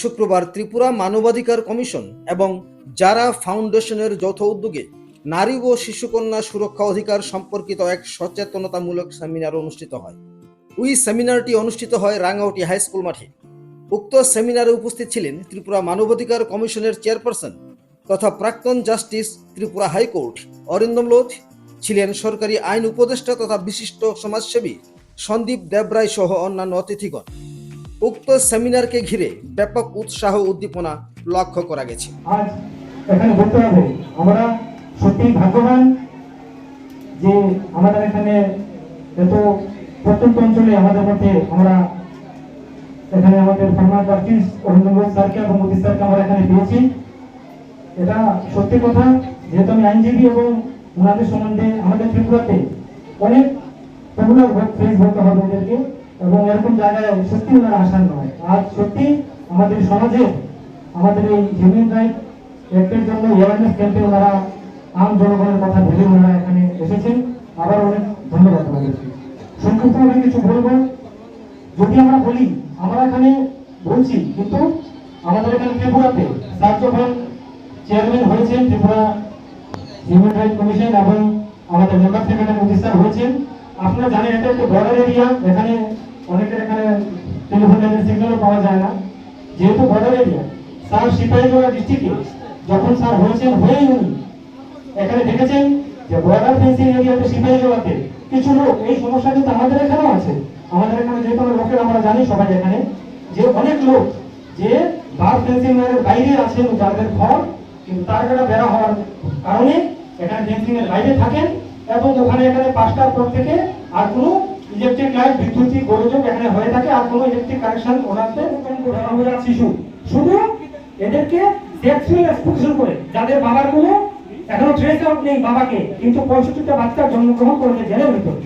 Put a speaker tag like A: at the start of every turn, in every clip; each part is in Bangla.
A: শুক্রবার ত্রিপুরা মানবাধিকার কমিশন এবং যারা ফাউন্ডেশনের যৌথ উদ্যোগে নারী ও শিশুকন্যা সুরক্ষা অধিকার সম্পর্কিত এক সচেতনতামূলক সেমিনার অনুষ্ঠিত হয়। ওই সেমিনারটি অনুষ্ঠিত হয় রাঙ্গাউটি হাই স্কুল মাঠে। উক্ত সেমিনারে উপস্থিত ছিলেন ত্রিপুরা মানবাধিকার কমিশনের চেয়ারপারসন তথা প্রাক্তন justice Tripura high court Arindam Lodh, ছিলেন সরকারি আইন উপদেষ্টা তথা বিশিষ্ট সমাজসেবী সন্দীপ দেবরায় সহ অন্যান্য অতিথিগণ। উক্ত সেমিনারকে ঘিরে ব্যাপক উৎসাহ উদ্দীপনা লক্ষ্য করা গেছে।
B: আজ এখানে বলতে হবে, আমরা সত্যি ভাগ্যবান যে আমাদের এখানে এত প্রত্যন্ত অঞ্চলে আমাদের মধ্যে আমরা এখানে আমাদের ফরমার জাস্টিস অরিন্দম স্যারকে এবং মোদী স্যারকে আমরা এখানে পেয়েছি। এটা সত্যি কথা, যেহেতু আমি আইনজীবী এবং ওনাদের সম্বন্ধে আমাদের ত্রিপুরাতে অনেক পপুলার ফেস বলতে হবে ওদেরকে। এবং এরকম জায়গায় সত্যি ওনারা আসার নয় আজ সত্যি আমাদের সমাজে, আমাদের এই হিউম্যান রাইট অ্যাক্টের জন্য অ্যাওয়ারনেস ক্যাম্পে ওনারা আম জনগণের কথা ভেবে ওনারা এখানে এসেছেন। আবার অনেক ধন্যবাদ ওনাদেরকে সংক্ষিপ্তভাবে কিছু বলব। যদি আমরা বলি, আমরা এখানে বলছি, কিন্তু আমাদের এখানে ত্রিপুরাতে স্যার যখন চেয়ারম্যান হয়েছেন ত্রিপুরা হিউম্যান রাইট কমিশন এবং আমাদের মেম্বার সেক্রেটারি মোদী হয়েছেন। আপনারা জানেন এটা একটা বর্ডার এরিয়া এখানে অনেকের এখানে টেলিফোন সিগন্যালও পাওয়া যায় না। যেহেতু বর্ডার এরিয়া স্যার সিপাহীজলা ডিস্ট্রিক্টে যখন স্যার হয়েছেন, হয়েই উনি। এখানে দেখেছেন যে বর্ডার ফেন্সিং এরিয়াতে সিপাহীজলাতে কিছু লোক, এই সমস্যা কিন্তু আমাদের এখানেও আছে। আমাদের এখানে যে কোনো লোকের, আমরা জানি সবাই এখানে, যে অনেক লোক যে বার ফেন্সিং এর বাইরে আছেন, যাদের ঘর কিন্তু তার কাটা বেড়া হওয়ার কারণে এখানে ফেন্সিং এর বাইরে থাকেন এবং ওখানে এখানে পাঁচটার পর থেকে আর কোনো ইলেকট্রিক লাইট বিদ্যুতিক গোলযোগ এখানে হয়ে থাকে আর কোনো ইলেকট্রিক কানেকশন ওনাদের শিশু শুধু। এদেরকে সেক্সুয়াল এক্সপ্লোশন করে। যাদের বাবার কোনো এখনও ট্রেস আউট নেই বাবাকে, কিন্তু পঁয়ষট্টিটা বাচ্চা জন্মগ্রহণ করেছে জেলের ভিতর।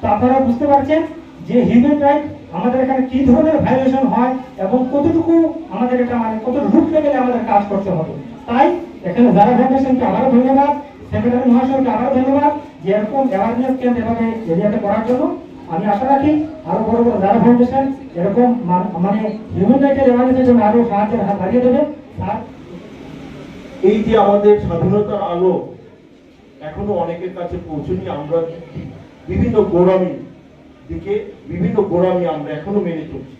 B: তো আপনারা বুঝতে পারছেন যে হিউম্যান রাইট আমাদের এখানে কি ধরনের ভায়োলেশন হয় এবং কতটুকু আমাদের এটা মানে কত রুট লেভেলে আমাদের কাজ করতে হবে। তাই এখানে যারা ফাউন্ডেশনকে আবারও ধন্যবাদ সেক্রেটারি মহাশয়কে আবারও ধন্যবাদ যে এরকম অ্যাওয়ারনেস ক্যাম্প এভাবে এরিয়াতে করার জন্য। আমি আশা রাখি আরও বড় বড় যারা ফাউন্ডেশন এরকম মানে হিউম্যান রাইটের অ্যাওয়ারনেসের জন্য আরও সাহায্যের হাত বাড়িয়ে দেবে আর
C: এই যে আমাদের স্বাধীনতার আলো এখনও অনেকের কাছে পৌঁছনি, আমরা বিভিন্ন গোড়ামি দিকে, বিভিন্ন গোড়ামি আমরা এখনও মেনে চলছি।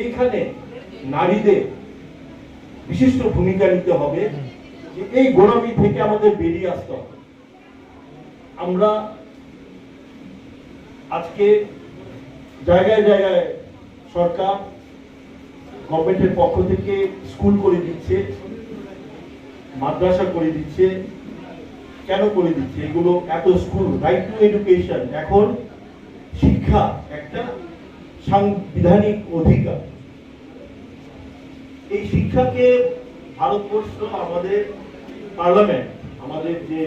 C: এইখানে নারীদের বিশিষ্ট ভূমিকা নিতে হবে এই গোড়ামি থেকে আমাদের বেরিয়ে আসতে হবে। আমরা আজকে জায়গায় জায়গায় সরকার গভর্নমেন্টের পক্ষ থেকে স্কুল করে দিচ্ছে, মাদ্রাসা করে দিচ্ছে। কেন করে দিচ্ছে? এগুলো এত স্কুল রাইট টু এডুকেশন এখন শিক্ষা একটা সাংবিধানিক অধিকার। এই শিক্ষাকে ভারতবর্ষ, আমাদের পার্লামেন্ট, আমাদের যে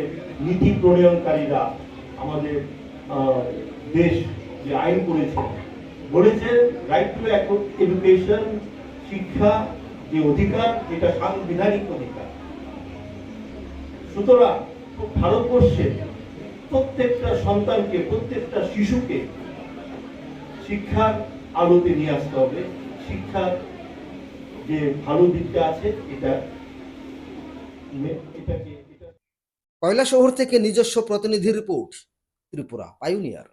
C: নীতি প্রণয়নকারীরা, আমাদের দেশ যে আইন করেছে, বলেছে রাইট টু এডুকেশন শিক্ষা যে অধিকার, এটা সাংবিধানিক অধিকার। সুতরাং ভারতবর্ষে প্রত্যেকটা সন্তানকে, প্রত্যেকটা শিশুকে শিক্ষার আলোতে নিয়ে আসতে হবে। শিক্ষার যে ভালো দিকটা আছে, এটা
A: কয়লা শহর থেকে নিজস্ব প্রতিনিধি রিপোর্ট, ত্রিপুরা পাইওনিয়ার